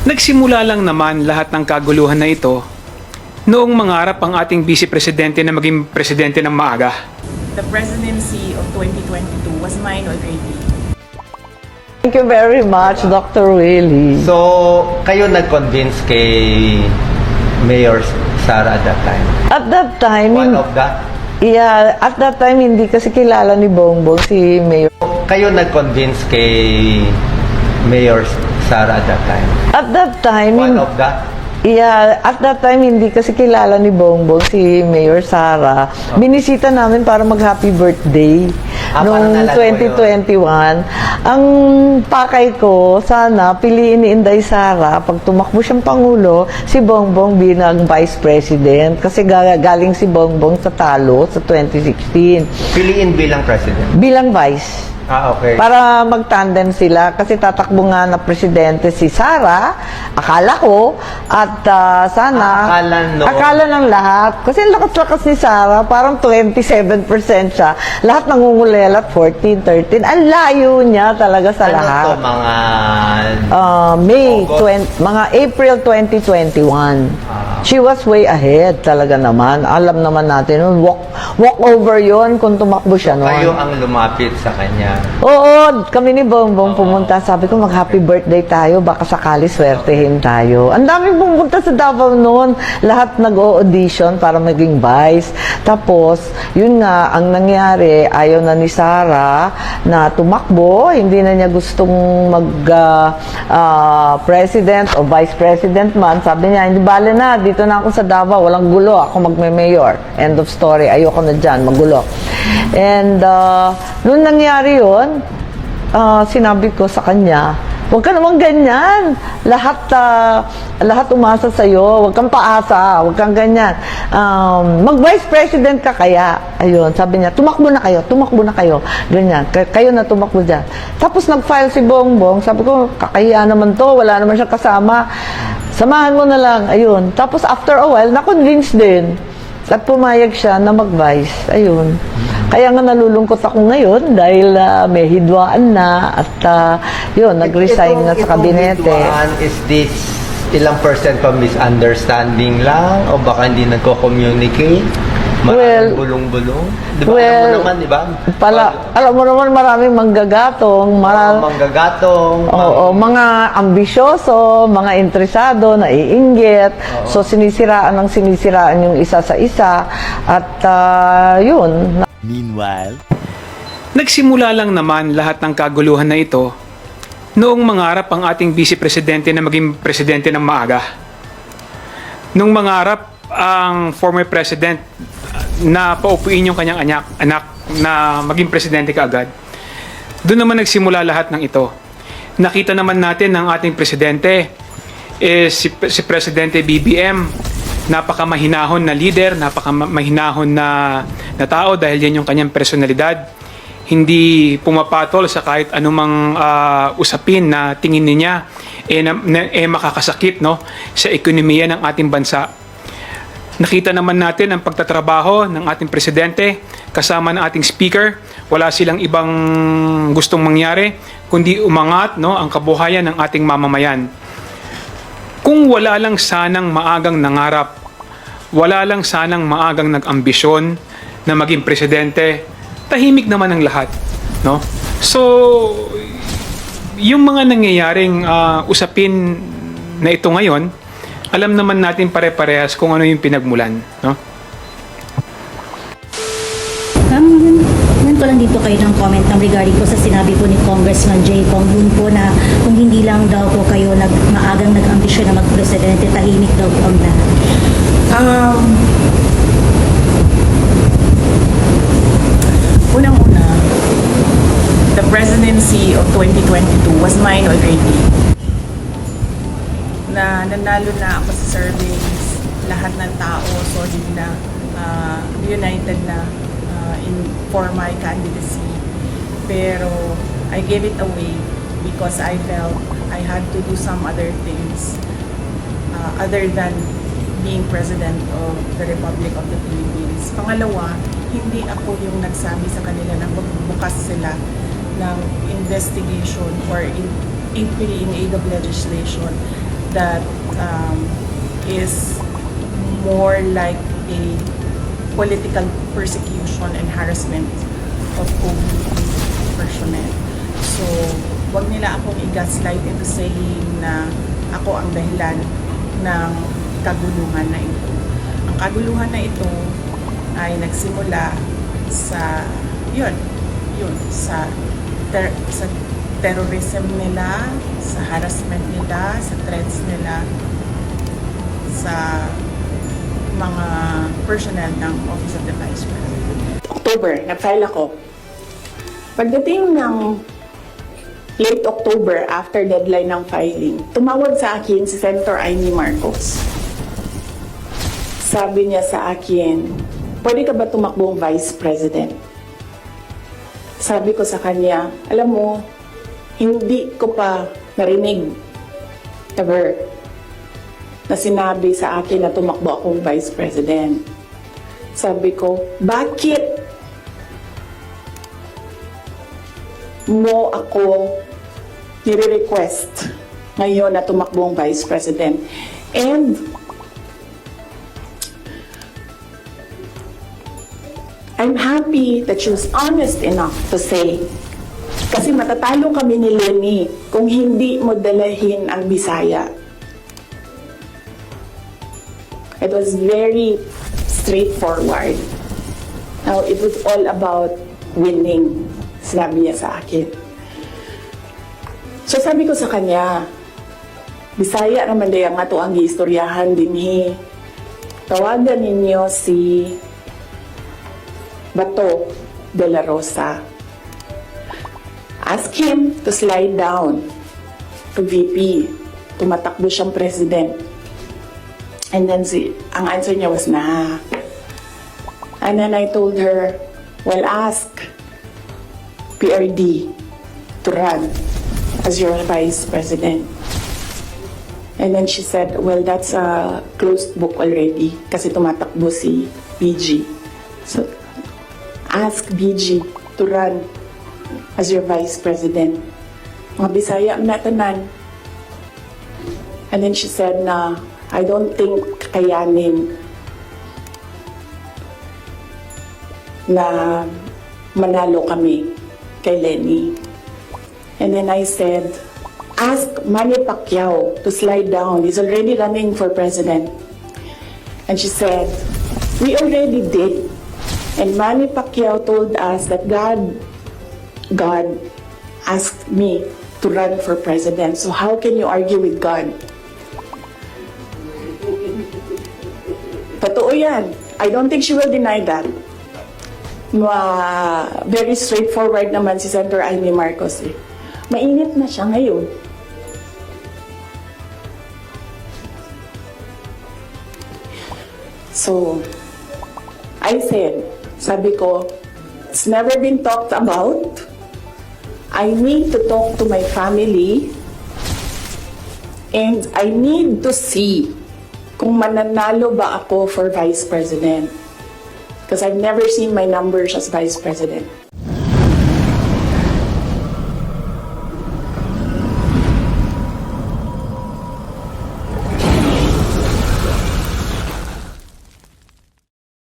Nagsimula lang naman lahat ng kaguluhan na ito noong mangarap ang ating vice presidente na maging presidente ng maaga. the presidency of 2022 was mine already. Thank you very much, Dr. Willie. So, kayo nag-convince kay Mayor Sara at that time? At that time, One of the... yeah, at that time hindi kasi kilala ni Bongbong si Mayor. Kayo nag-convince kay Mayor Sara at that time? At that time, One of the... yeah, at that time hindi kasi kilala ni Bongbong si Mayor Sara. Binisita namin para mag-happy birthday Ah, noong naalala ko 2021. Ang pakay ko, sana piliin ni Inday Sara pag tumakbo siyang Pangulo, si Bongbong bilang Vice President. Kasi ga- galing si Bongbong sa talo sa 2016. Piliin bilang president. Bilang Vice. Ah, okay. Para mag-tandem sila kasi tatakbo nga na presidente si Sara, akala ko, at ah, sana, akala no. akala ng lahat. Kasi ang lakas-lakas ni Sara, parang 27% siya. Lahat nangungulelat, 14, 13. Ang layo niya talaga sa ano lahat. to, mga... Ah, May, August? 20, mga April 2021. Ah. She was way ahead talaga naman. Alam naman natin, nun, walk, walk over yon kung tumakbo siya noon. Kayo ang lumapit sa kanya. Oo, kami ni Bongbong pumunta. Sabi ko, mag-happy birthday tayo. Baka sakali swertehin tayo. Ang daming pumunta sa Davao noon. Lahat nag-audition para maging vice. Tapos, yun nga, ang nangyari, ayaw na ni Sara na tumakbo. Hindi na niya gustong mag-president o vice president man. Sabi niya, hindi bale na. Dito na ako sa Davao. Walang gulo. Ako magme-mayor. End of story. Ayoko na dyan. Magulo. And, uh, nung nangyari yun, ah, sinabi ko sa kanya, Huwag ka naman ganyan. Lahat ah, lahat umasa sa iyo. Huwag kang paasa. Huwag kang ganyan. Um, mag-vice president ka kaya. Ayun, sabi niya, tumakbo na kayo. Tumakbo na kayo. Ganyan. Kayo na tumakbo diyan. Tapos nag-file si Bongbong. Sabi ko, kakahiya naman to. Wala naman siya kasama. Samahan mo na lang. Ayun. Tapos after a while, na-convince din. At pumayag siya na mag-vice. Ayun. Kaya nga nalulungkot ako ngayon dahil ah, may hidwaan na at ah, yun, nag-resign Itong- nga sa itong kabinete. bituan, Is this ilang percent pa misunderstanding lang? O baka hindi nagko-communicate? Well, Maraming bulong-bulong? Di ba? alam well, mo naman, di ba? Pala, alam mo naman maraming manggagatong, Mga maral, manggagatong. Oo, mga ambisyoso, mga interesado, naiinggit. So sinisiraan ng sinisiraan yung isa sa isa at ah, yun, Meanwhile, Nagsimula lang naman lahat ng kaguluhan na ito noong mangarap ang ating vice presidente na maging presidente ng maaga. Nung mangarap ang former president na paupuin yung kanyang anak, anak na maging presidente kaagad, doon naman nagsimula lahat ng ito. Nakita naman natin ng ating presidente is si, si Presidente BBM napakamahinahon na leader, napakamahinahon na, na tao dahil yan yung kanyang personalidad. Hindi pumapatol sa kahit anumang ah, usapin na tingin niya eh, na, na- eh makakasakit no, sa ekonomiya ng ating bansa. Nakita naman natin ang pagtatrabaho ng ating presidente kasama ng ating speaker. Wala silang ibang gustong mangyari kundi umangat no, ang kabuhayan ng ating mamamayan. Kung wala lang sanang maagang nangarap, wala lang sanang maagang nag-ambisyon na maging presidente, tahimik naman ang lahat. No? So, yung mga nangyayaring ah, usapin na ito ngayon, alam naman natin pare-parehas kung ano yung pinagmulan. No? Ma'am, yun, yun ko lang dito kayo ng comment ng regarding po sa sinabi po ni Congressman Jay Pong Yun po na kung hindi lang daw po kayo nag, maagang nag-ambisyon na mag-presidente, tahimik daw po ang lahat. Um, unang-una, the presidency of 2022 was mine already. Nanalo na ako sa surveys, lahat ng tao solid na, uh, united na uh, in for my candidacy. Pero I gave it away because I felt I had to do some other things uh, other than being President of the Republic of the Philippines. Pangalawa, hindi ako yung nagsabi sa kanila na magbubukas sila ng investigation or in, inquiry in aid of legislation that um, is more like a political persecution and harassment of OVP personnel. So, wag nila akong i-gaslight into saying na ako ang dahilan ng kaguluhan na ito. Ang kaguluhan na ito ay nagsimula sa yun, yun, sa ter- sa terrorism nila, sa harassment nila, sa threats nila, sa mga personnel ng Office of the Vice President. October, nag-file ako. Pagdating ng late October, after deadline ng filing, tumawag sa akin si Senator Amy Marcos. Sabi niya sa akin, pwede ka ba tumakbong Vice President? Sabi ko sa kanya, alam mo, hindi ko pa narinig ever na sinabi sa akin na tumakbo akong Vice President. Sabi ko, bakit mo ako nire-request ngayon na tumakbong Vice President? And I'm happy that she was honest enough to say kasi matatalo kami ni Lenny kung hindi mo dalahin ang Bisaya. It was very straightforward. Now, it was all about winning, sinabi niya sa akin. So sabi ko sa kanya, Bisaya naman daya nga to ang giistoryahan din hi. Tawagan ninyo si Bato de la Rosa. Ask him to slide down to VP. Tumatakbo siyang president. And then si, ang answer niya was na. And then I told her, well, ask PRD to run as your vice president. And then she said, well, that's a closed book already kasi tumatakbo si BG. So, ask BG to run as your vice president. Mga Bisaya ang natanan. And then she said na, I don't think kayanin na manalo kami kay Lenny. And then I said, ask Manny Pacquiao to slide down. He's already running for president. And she said, we already did. And Manny Pacquiao told us that God, God asked me to run for president. So how can you argue with God? Totoo yan. I don't think she will deny that. Ma, very straightforward naman si Senator Amy Marcos. Eh. Mainit na siya ngayon. So, I said, sabi ko, it's never been talked about. I need to talk to my family and I need to see kung mananalo ba ako for Vice President. Because I've never seen my numbers as Vice President.